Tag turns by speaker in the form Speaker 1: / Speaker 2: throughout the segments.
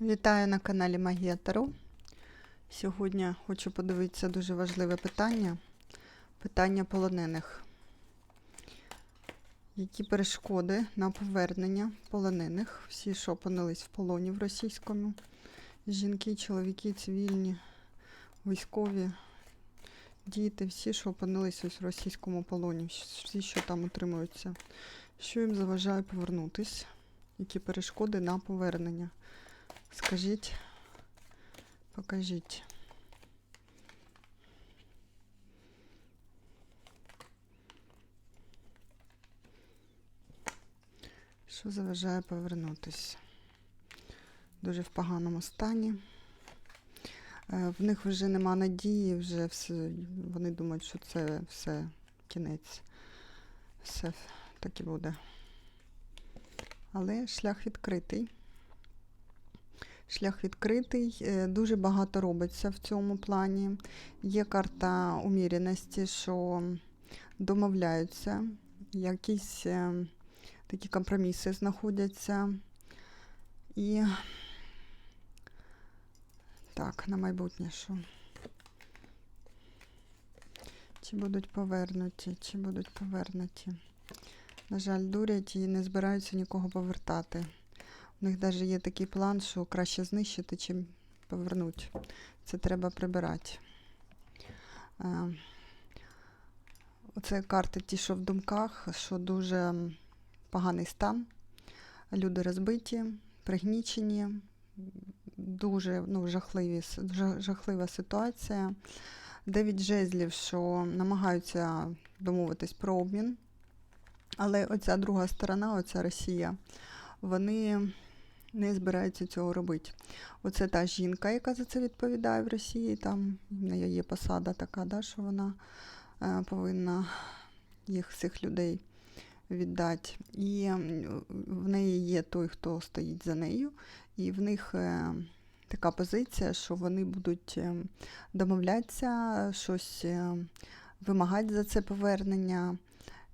Speaker 1: Вітаю на каналі Магія Таро. Сьогодні хочу подивитися дуже важливе питання. Питання полонених. Які перешкоди на повернення полонених? Всі, що опинились в полоні в російському. Жінки, чоловіки, цивільні, військові, діти, всі, що опинились ось в російському полоні, всі, що там утримуються. Що їм заважає повернутись? Які перешкоди на повернення? Скажіть, покажіть. Що заважає повернутися? Дуже в поганому стані. Е, В них вже нема надії, вже все, вони думають, що це все кінець. Все так і буде. Але шлях відкритий. Шлях відкритий, е, дуже багато робиться в цьому плані. Є карта уміреності, що домовляються, якісь е, такі компроміси знаходяться. І так, на майбутнє що? Чи будуть повернуті, чи будуть повернуті. На жаль, дурять і не збираються нікого повертати. У них навіть є такий план, що краще знищити, чим повернути. Це треба прибирати. Е, Оце карти ті, що в думках, що дуже поганий стан. Люди розбиті, пригнічені, дуже ну, жахливі, жахлива ситуація. Дев'ять жезлів, що намагаються домовитись про обмін. Але оця друга сторона, оця Росія, вони не збираються цього робити. Оце та жінка, яка за це відповідає в Росії. Там в неї є посада така, да, що вона е, повинна їх всіх людей віддати. І в неї є той, хто стоїть за нею, і в них е, така позиція, що вони будуть е, домовлятися, щось вимагати за це повернення.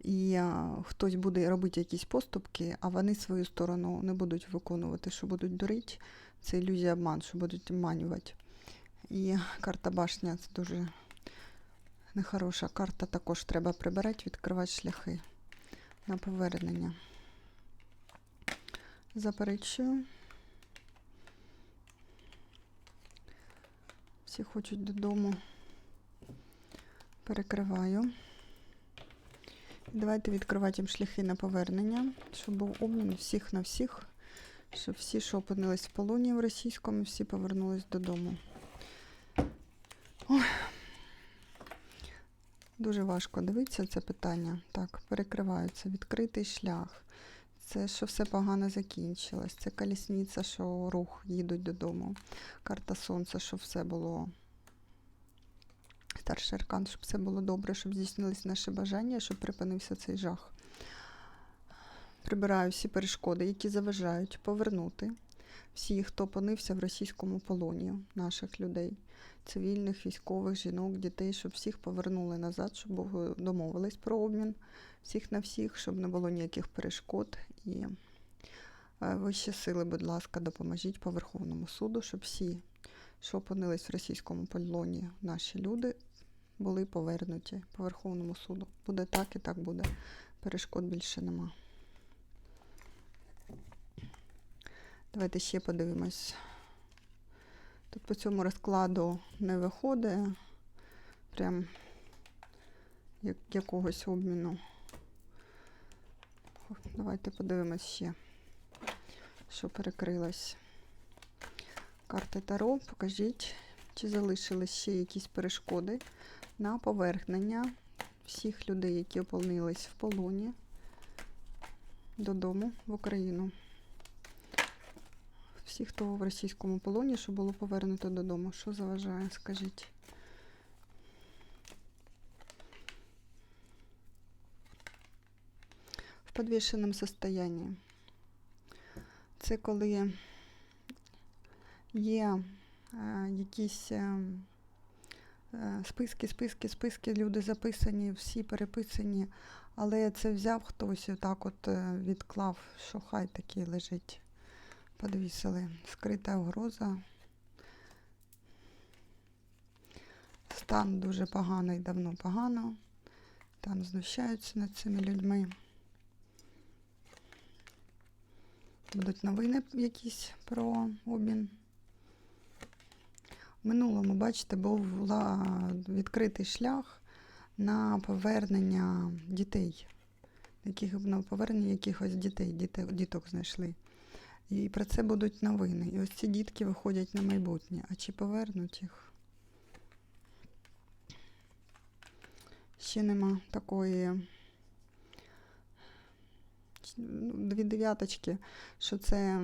Speaker 1: І хтось буде робити якісь поступки, а вони свою сторону не будуть виконувати, що будуть дурити. Це ілюзія обман, що будуть обманювати. І карта башня це дуже нехороша карта. Також треба прибирати, відкривати шляхи на повернення. Заперечую. Всі хочуть додому. Перекриваю. Давайте відкривати їм шляхи на повернення, щоб був обмін всіх на всіх, щоб всі, що опинились в полоні в російському, всі повернулись додому. Ой. Дуже важко дивитися це питання. Так, перекриваються. Відкритий шлях. Це що все погано закінчилось. Це колісниця, що рух їдуть додому. Карта сонця, що все було старший аркан, щоб все було добре, щоб здійснились наші бажання, щоб припинився цей жах. Прибираю всі перешкоди, які заважають повернути всіх, хто опинився в російському полоні, наших людей, цивільних, військових, жінок, дітей, щоб всіх повернули назад, щоб домовились про обмін всіх на всіх, щоб не було ніяких перешкод. І е, вищі сили, будь ласка, допоможіть по Верховному суду, щоб всі, що опинились в російському полоні, наші люди, були повернуті по Верховному суду. Буде так і так буде. Перешкод більше нема. Давайте ще подивимось. Тут по цьому розкладу не виходить прям як якогось обміну. Давайте подивимось ще, що перекрилось. Карти Таро, покажіть, чи залишились ще якісь перешкоди на повернення всіх людей, які опинились в полоні додому в Україну. Всі, хто в російському полоні, що було повернуто додому. Що заважає, скажіть? В підвішеному состоянні. Це коли є е, якісь е, списки, списки, списки, люди записані, всі переписані, але це взяв хтось і так от е, відклав, що хай такий лежить. Подвісили. Скрита угроза. Стан дуже поганий, давно погано. Там знущаються над цими людьми. Будуть новини якісь про обмін. Минулому, бачите, був відкритий шлях на повернення дітей, яких, на повернення якихось дітей, дітей, діток знайшли. І про це будуть новини. І ось ці дітки виходять на майбутнє. А чи повернуть їх? Ще нема такої ну, дві дев'яточки, що це,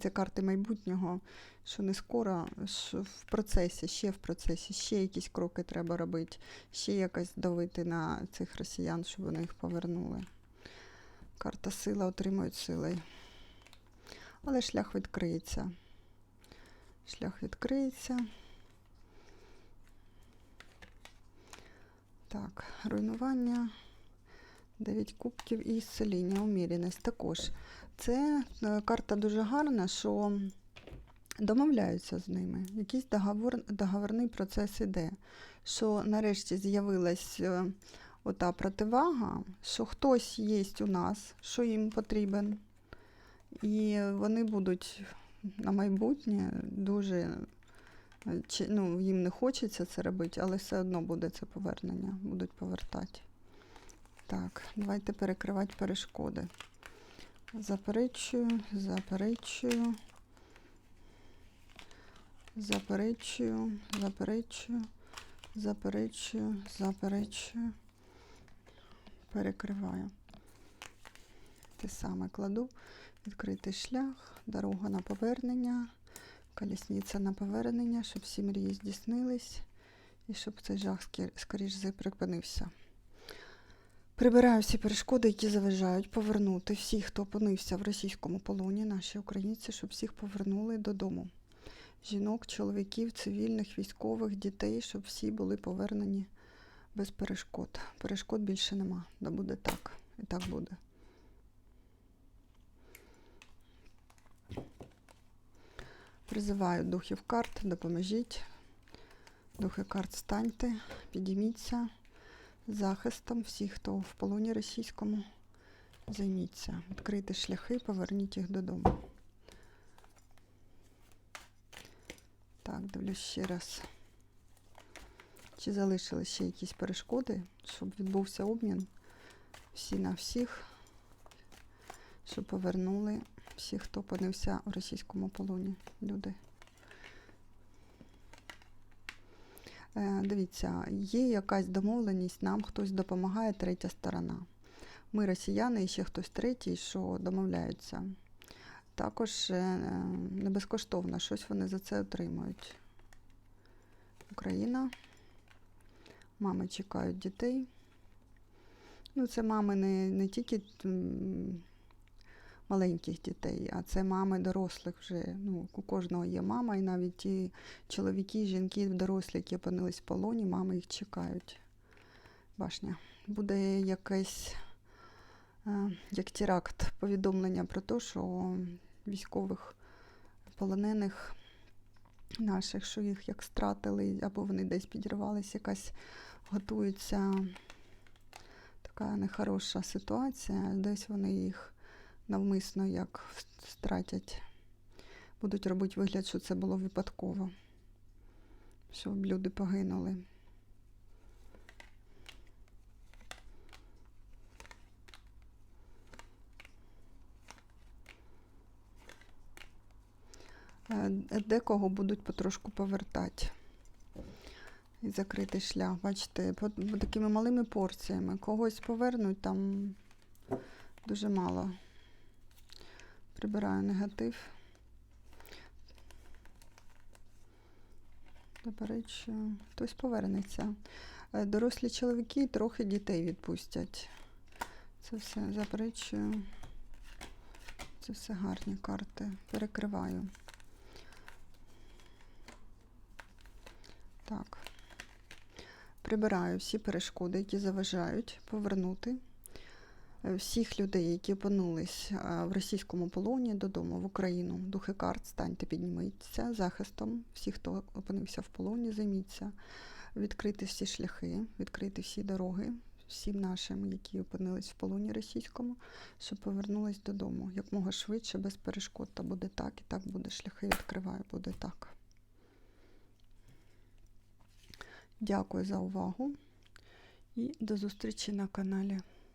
Speaker 1: це карти майбутнього, що не скоро, що в процесі, ще в процесі, ще якісь кроки треба робити, ще якось давити на цих росіян, щоб вони їх повернули. Карта сила отримують силою. Але шлях відкриється. Шлях відкриється. Так, руйнування. 9 кубків і ісцеління, уміряність також. Це е, карта дуже гарна, що домовляються з ними. Якийсь договор, договорний процес іде. Що нарешті з'явилась е, ота противага, що хтось є у нас, що їм потрібен. І вони будуть на майбутнє дуже. е, Ну, їм не хочеться це робити, але все одно буде це повернення, будуть повертати. Так, давайте перекривати перешкоди. Заперечую, заперечую, заперечую, заперечую, заперечую, заперечую, перекриваю. Те саме кладу, відкритий шлях, дорога на повернення, колісниця на повернення, щоб всі мрії здійснились і щоб цей жах скоріш припинився. Прибираю всі перешкоди, які заважають повернути всіх, хто опинився в російському полоні, наші українці, щоб всіх повернули додому. Жінок, чоловіків, цивільних, військових, дітей, щоб всі були повернені без перешкод. Перешкод більше нема. Да буде так. І так буде. Призиваю духів карт, допоможіть. Духи карт станьте, підійміться захистом всіх, хто в полоні російському. Займіться. Відкрийте шляхи, поверніть їх додому. Так, дивлюсь ще раз. Чи залишились ще якісь перешкоди, щоб відбувся обмін всі на всіх, щоб повернули всіх, хто опинився в російському полоні. Люди. Дивіться, є якась домовленість, нам хтось допомагає, третя сторона. Ми росіяни і ще хтось третій, що домовляються. Також е, не безкоштовно, щось вони за це отримують. Україна. Мами чекають дітей. Ну, це мами не, не тільки маленьких дітей, а це мами дорослих вже. Ну, у кожного є мама, і навіть ті чоловіки, жінки, дорослі, які опинились в полоні, мами їх чекають. Башня. Буде якесь, е, як теракт, повідомлення про те, що військових полонених наших, що їх як стратили, або вони десь підірвались, якась готується така нехороша ситуація, десь вони їх навмисно як стратять. Будуть робити вигляд, що це було випадково, щоб люди погинули. Е, Декого будуть потрошку повертати. І закритий шлях. Бачите, такими малими порціями. Когось повернуть там дуже мало. Прибираю негатив. Заперечую. Хтось повернеться. Е, Дорослі чоловіки трохи дітей відпустять. Це все заперечую. Це все гарні карти. Перекриваю. Так. Прибираю всі перешкоди, які заважають повернути всіх людей, які опинились е, в російському полоні додому в Україну. Духи карт, станьте, підніміться захистом. Всі, хто опинився в полоні, займіться відкрити всі шляхи, відкрити всі дороги всім нашим, які опинились в полоні російському, щоб повернулись додому. Якмога швидше, без перешкод. Та буде так, і так буде. Шляхи відкриваю, буде так. Дякую за увагу і до зустрічі на каналі.